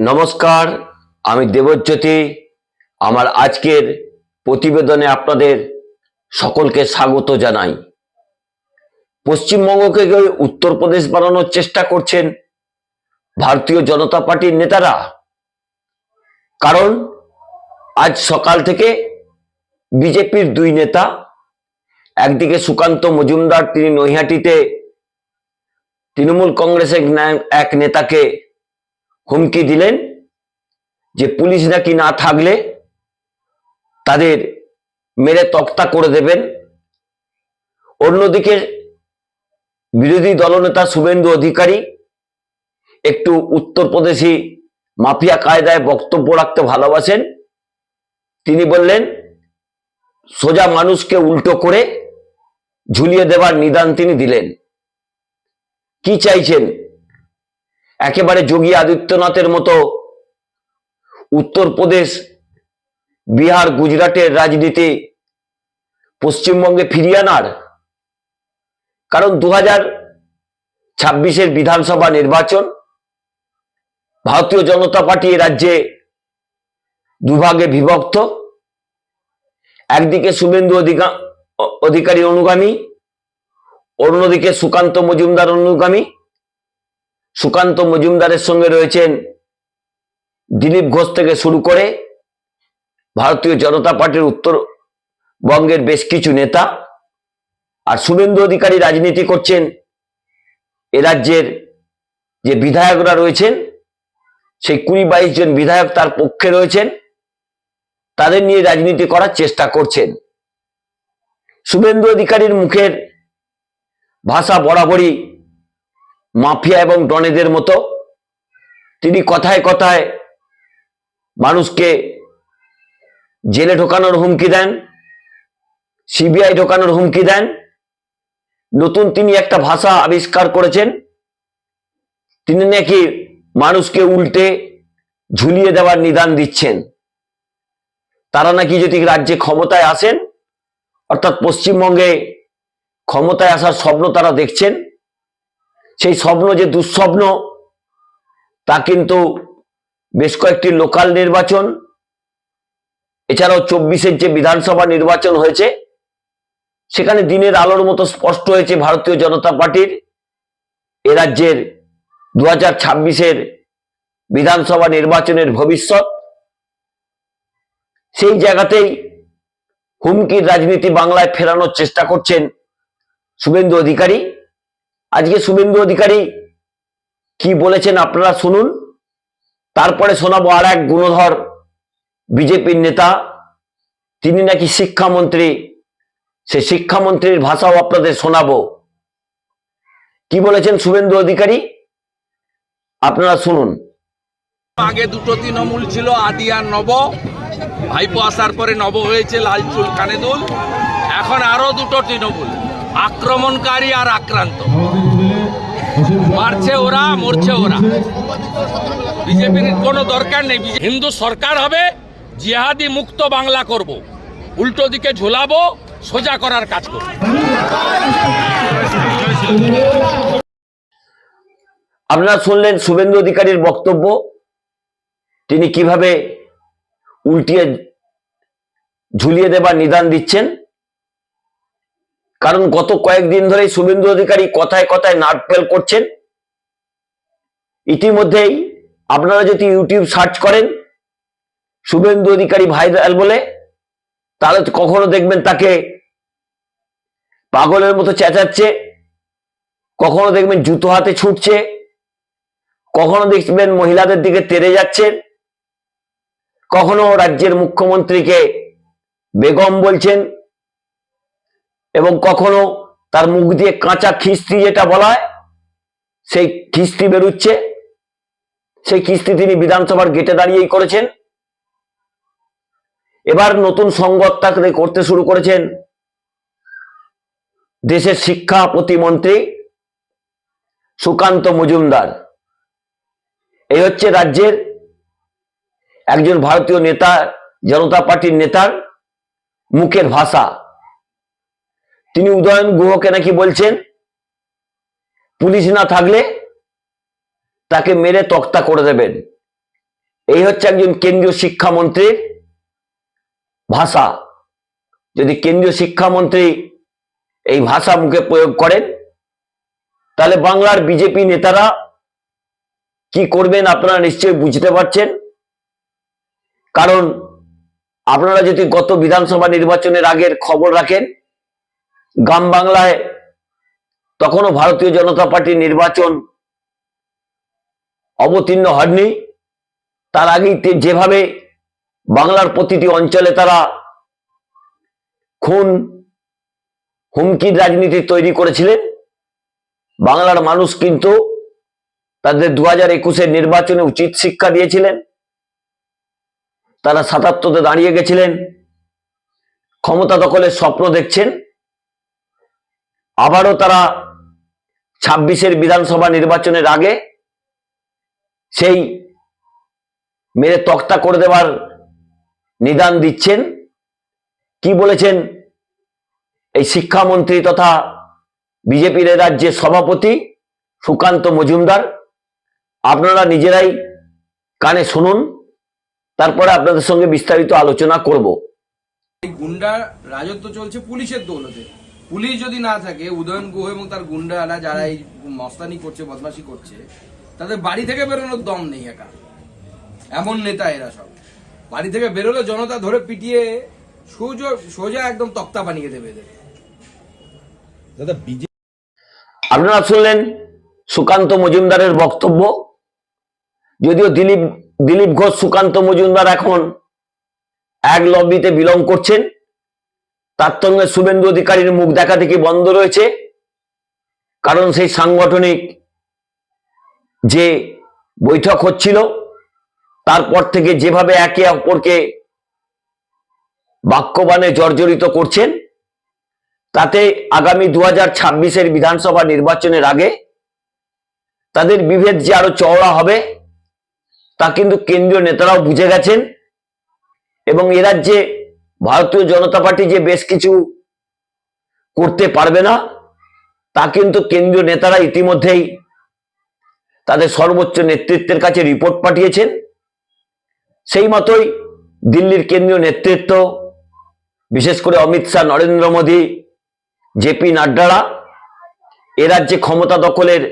নমস্কার, আমি দেবজ্যোতি। আমার আজকের প্রতিবেদনে আপনাদের সকলকে স্বাগত জানাই। পশ্চিমবঙ্গকে উত্তরপ্রদেশ বানানোর চেষ্টা করছেন ভারতীয় জনতা পার্টির নেতারা। কারণ আজ সকাল থেকে বিজেপির দুই নেতা, একদিকে সুকান্ত মজুমদার, তিনি নৈহাটিতে তৃণমূল কংগ্রেসের এক নেতাকে হুমকি দিলেন যে পুলিশ নাকি না থাকলে তাদের মেরে তক্তা করে দেবেন। অন্যদিকে বিরোধী দলনেতা শুভেন্দু অধিকারী একটু উত্তরপ্রদেশি মাফিয়া কায়দায় বক্তব্য রাখতে ভালোবাসেন। তিনি বললেন, সোজা মানুষকে উল্টো করে ঝুলিয়ে দেবার নিদান তিনি দিলেন। কি চাইছেন? একেবারে যোগী আদিত্যনাথের মতো উত্তরপ্রদেশ, বিহার, গুজরাটের রাজনীতি পশ্চিমবঙ্গে ফিরিয়ে আনার। কারণ দু হাজার ছাব্বিশের বিধানসভা নির্বাচন, ভারতীয় জনতা পার্টি রাজ্যে দুভাগে বিভক্ত। একদিকে শুভেন্দু অধিকা অধিকারী অনুগামী, অন্যদিকে সুকান্ত মজুমদার অনুগামী। সুকান্ত মজুমদারের সঙ্গে রয়েছেন দিলীপ ঘোষ থেকে শুরু করে ভারতীয় জনতা পার্টির উত্তরবঙ্গের বেশ কিছু নেতা আর শুভেন্দু অধিকারী রাজনীতি করছেন। এ রাজ্যের যে বিধায়করা রয়েছেন, সেই কুড়ি বাইশ জন বিধায়ক তার পক্ষে রয়েছেন। তাদের নিয়ে রাজনীতি করার চেষ্টা করছেন। শুভেন্দু অধিকারীর মুখের ভাষা বরাবরই মাফিয়া এবং ডনেদের মতো তিনি কথায় কথায় মানুষকে জেলে ঢোকানোর হুমকি দেন, সিবিআই ঢোকানোর হুমকি দেন। নতুন তিনি একটা ভাষা আবিষ্কার করেছেন। তিনি নাকি মানুষকে উল্টে ঝুলিয়ে দেওয়ার নিদান দিচ্ছেন। তারা নাকি যদি রাজ্যে ক্ষমতায় আসেন, অর্থাৎ পশ্চিমবঙ্গে ক্ষমতায় আসার স্বপ্ন তারা দেখছেন সেই স্বপ্ন যে দুঃস্বপ্ন, তা কিন্তু বেশ কয়েকটি লোকাল নির্বাচন, এছাড়াও চব্বিশের যে বিধানসভা নির্বাচন হয়েছে, সেখানে দিনের আলোর মতো স্পষ্ট হয়েছে ভারতীয় জনতা পার্টির। এ রাজ্যের দু হাজার ছাব্বিশের বিধানসভা নির্বাচনের ভবিষ্যৎ, সেই জায়গাতেই হুমকির রাজনীতি বাংলায় ফেরানোর চেষ্টা করছেন শুভেন্দু অধিকারী। আজকে শুভেন্দু অধিকারী কি বলেছেন আপনারা শুনুন। তারপরে শোনাবো আর এক গুণধর বিজেপির নেতা। তিনি নাকি শিক্ষামন্ত্রী। সে শিক্ষামন্ত্রীর ভাষাও আপনাদের শোনাবো। কি বলেছেন শুভেন্দু অধিকারী? আপনারা শুনুন। আগে দুটো তৃণমূল ছিল, আদি আর নব। ভাইপো আসার পরে নব হয়েছে লাল চুল, কানে দুল। এখন আরও দুটো তৃণমূল। আক্রমণকারী আর আক্রান্ত। মারছে ওরা, মরছে ওরা। বিজেপির কোনো দরকার নেই। হিন্দু সরকার হবে, জিহাদি মুক্ত বাংলা করব। উল্টো দিকে ঝোলাবো, সোজা করার কাজ করব। আপনারা শুনলেন শুভেন্দু অধিকারীর বক্তব্য। তিনি কীভাবে উল্টিয়ে ঝুলিয়ে দেবার নিদান দিচ্ছেন? কারণ গত কয়েকদিন ধরেই শুভেন্দু অধিকারী কথায় কথায় নাট ফেল করছেন। ইতিমধ্যেই আপনারা যদি ইউটিউব সার্চ করেন, শুভেন্দু অধিকারী ভাইরাল বলে, তাহলে কখনো দেখবেন তাকে পাগলের মতো চেঁচাচ্ছে, কখনো দেখবেন জুতো হাতে ছুটছে, কখনো দেখবেন মহিলাদের দিকে তেড়ে যাচ্ছেন কখনো রাজ্যের মুখ্যমন্ত্রীকে বেগম বলছেন এবং কখনো তার মুখ দিয়ে কাঁচা খিস্তি যেটা বলা হয়, সেই খিস্তি বেরুচ্ছে। সেই কিস্তি তিনি বিধানসভার গেটে দাঁড়িয়েই করেছেন। এবার নতুন সংগঠটা করতে শুরু করেছেন দেশের শিক্ষা প্রতিমন্ত্রী সুকান্ত মজুমদার। এই হচ্ছে রাজ্যের একজন ভারতীয় নেতা, জনতা পার্টির নেতার মুখের ভাষা। তিনি উদয়ন গুহকে নাকি বলছেন? পুলিশ না থাকলে তাকে মেরে তক্তা করে দেবেন। এই হচ্ছে একজন কেন্দ্রীয় শিক্ষামন্ত্রীর ভাষা। যদি কেন্দ্রীয় শিক্ষামন্ত্রী এই ভাষা মুখে প্রয়োগ করেন, তাহলে বাংলার বিজেপি নেতারা কি করবেন আপনারা নিশ্চয়ই বুঝতে পারছেন? কারণ আপনারা যদি গত বিধানসভা নির্বাচনের আগের খবর রাখেন গ্রাম বাংলায় তখনও ভারতীয় জনতা পার্টি নির্বাচন অবতীর্ণ হয়নি। তার আগেই যেভাবে বাংলার প্রতিটি অঞ্চলে তারা খুন, হুমকির রাজনীতি তৈরি করেছিলেন, বাংলার মানুষ কিন্তু তাদের দু হাজার একুশের নির্বাচনে উচিত শিক্ষা দিয়েছিলেন। তারা সাতাত্তরে দাঁড়িয়ে গেছিলেন। ক্ষমতা দখলের স্বপ্ন দেখছেন। আবারও তারা ছাব্বিশের বিধানসভা নির্বাচনের আগে সেই মেরে তক্তা করে দেওয়ার নিদান দিচ্ছেন। কি বলেছেন? এই শিক্ষামন্ত্রী তথা বিজেপির রাজ্যের সভাপতি সুকান্ত মজুমদার, আপনারা নিজেরাই কানে শুনুন, তারপরে আপনাদের সঙ্গে বিস্তারিত আলোচনা করব। গুন্ডা রাজত্ব চলছে পুলিশের দৌলতে। পুলিশ যদি না থাকে উদয়ন গুহ এবং তার গুন্ডারা যারা এই মস্তানি করছে বদমাশি করছে তাদের বাড়ি থেকে বেরোনোর দম নেই একা। এমন নেতা এরা সব। বাড়ি থেকে বেরোলে জনতা ধরে পিটিয়ে সোজা সোজা একদম তক্তা বানিয়ে দেবে এদের। দাদা বিজেপি আপনারা শুনলেন সুকান্ত মজুমদারের বক্তব্য? যদিও দিলীপ দিলীপ ঘোষ সুকান্ত মজুমদার এখন এক লবিতে বিলং করছেন তার সঙ্গে শুভেন্দু অধিকারীর মুখ দেখা দেখি বন্ধ রয়েছে? কারণ সেই সাংগঠনিক যে বৈঠক হচ্ছিল, তারপর থেকে যেভাবে একে অপরকে বাক্যবাণে জর্জরিত করছেন, তাতে আগামী দু হাজার ছাব্বিশের বিধানসভা নির্বাচনের আগে তাদের বিভেদ যে আরও চওড়া হবে, তা কিন্তু কেন্দ্রীয় নেতারাও বুঝে গেছেন এবং এ রাজ্যে ভারতীয় জনতা পার্টি যে বেশ কিছু করতে পারবে না, তা কিন্তু কেন্দ্রীয় নেতারা ইতিমধ্যেই তাদের সর্বোচ্চ নেতৃত্বের কাছে রিপোর্ট পাঠিয়েছেন। সেই মতোই দিল্লির কেন্দ্রীয় নেতৃত্ব, বিশেষ করে অমিত শাহ, নরেন্দ্র মোদী জেপি নাড্ডারা, এ রাজ্যে ক্ষমতা দখলের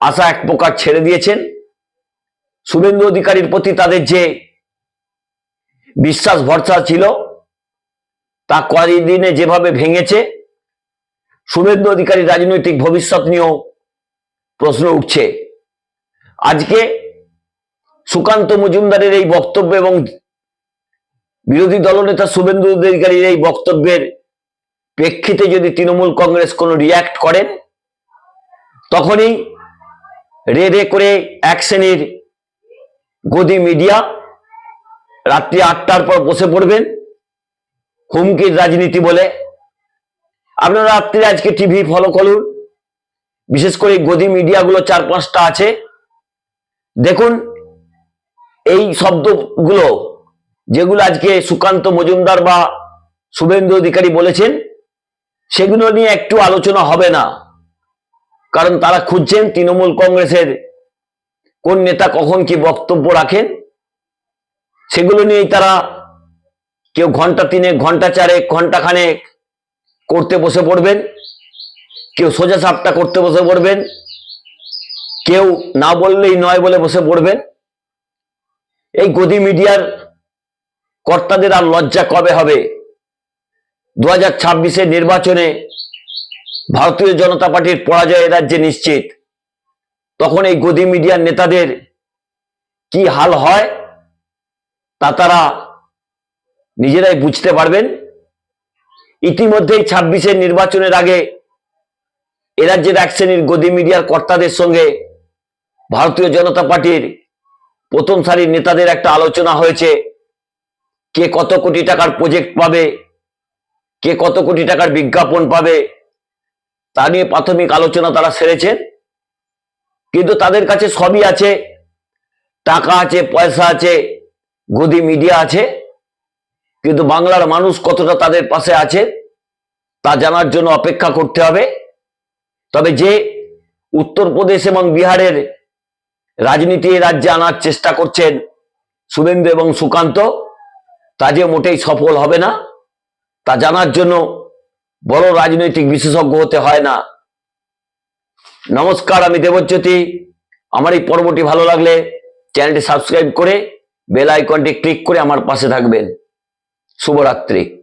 আশা এক প্রকার ছেড়ে দিয়েছেন। শুভেন্দু অধিকারীর প্রতি তাদের যে বিশ্বাস, ভরসা ছিল তা কয়েকদিনে যেভাবে ভেঙেছে, শুভেন্দু অধিকারী রাজনৈতিক ভবিষ্যৎ নিয়েও প্রশ্ন উঠছে। আজকে সুকান্ত মজুমদারের এই বক্তব্য এবং বিরোধী দলনেতা শুভেন্দু অধিকারীর এই বক্তব্যের প্রেক্ষিতে যদি তৃণমূল কংগ্রেস কোনো রিয়াক্ট করেন, তখনই রে রে করে এক শ্রেণির গদি মিডিয়া রাত্রি আটটার পর বসে পড়বেন। হুমকির রাজনীতি বলে। আপনারা রাত্রি আজকে টিভি ফলো করুন। বিশেষ করে গদি মিডিয়াগুলো চার পাঁচটা আছে। দেখুন, এই শব্দগুলো যেগুলো আজকে সুকান্ত মজুমদার বা শুভেন্দু অধিকারী বলেছেন, সেগুলো নিয়ে একটু আলোচনা হবে না। কারণ তারা খুঁজছেন তৃণমূল কংগ্রেসের কোন নেতা কখন কি বক্তব্য রাখেন। সেগুলো নিয়েই তারা কেউ ঘণ্টা তিনে ঘণ্টা চারে ঘণ্টা খানেক করতে বসে পড়বেন। কেউ সোজা সাপটা করতে বসে পড়বেন। কেউ না বললেই নয় বলে বসে পড়বেন। এই গদি মিডিয়ার কর্তাদের আর লজ্জা কবে হবে? দু হাজার নির্বাচনে ভারতীয় জনতা পার্টির পরাজয় রাজ্যে নিশ্চিত। তখন এই গদি মিডিয়ার নেতাদের কি হাল হয়? তা তারা নিজেরাই বুঝতে পারবেন। ইতিমধ্যেই ছাব্বিশের নির্বাচনের আগে এ রাজ্যের এক শ্রেণির গদি মিডিয়ার কর্তাদের সঙ্গে ভারতীয় জনতা পার্টির প্রথম সারির নেতাদের একটা আলোচনা হয়েছে। কে কত কোটি টাকার প্রজেক্ট পাবে, কে কত কোটি টাকার বিজ্ঞাপন পাবে, তা নিয়ে প্রাথমিক আলোচনা তারা সেরেছেন কিন্তু তাদের কাছে সবই আছে। টাকা আছে, পয়সা আছে, গদি মিডিয়া আছে। কিন্তু বাংলার মানুষ কতটা তাদের পাশে আছে, তা জানার জন্য অপেক্ষা করতে হবে। তবে যে উত্তরপ্রদেশ এবং বিহারের রাজনীতি রাজ্যে আনার চেষ্টা করছেন শুভেন্দু এবং সুকান্ত, তা যে মোটেই সফল হবে না, তা জানার জন্য বড় রাজনৈতিক বিশেষজ্ঞ হতে হয় না। নমস্কার, আমি দেবজ্যোতি। আমার এই পর্বটি ভালো লাগলে চ্যানেলটি সাবস্ক্রাইব করে বেল আইকনটি ক্লিক করে আমার পাশে থাকবেন। শুভরাত্রি।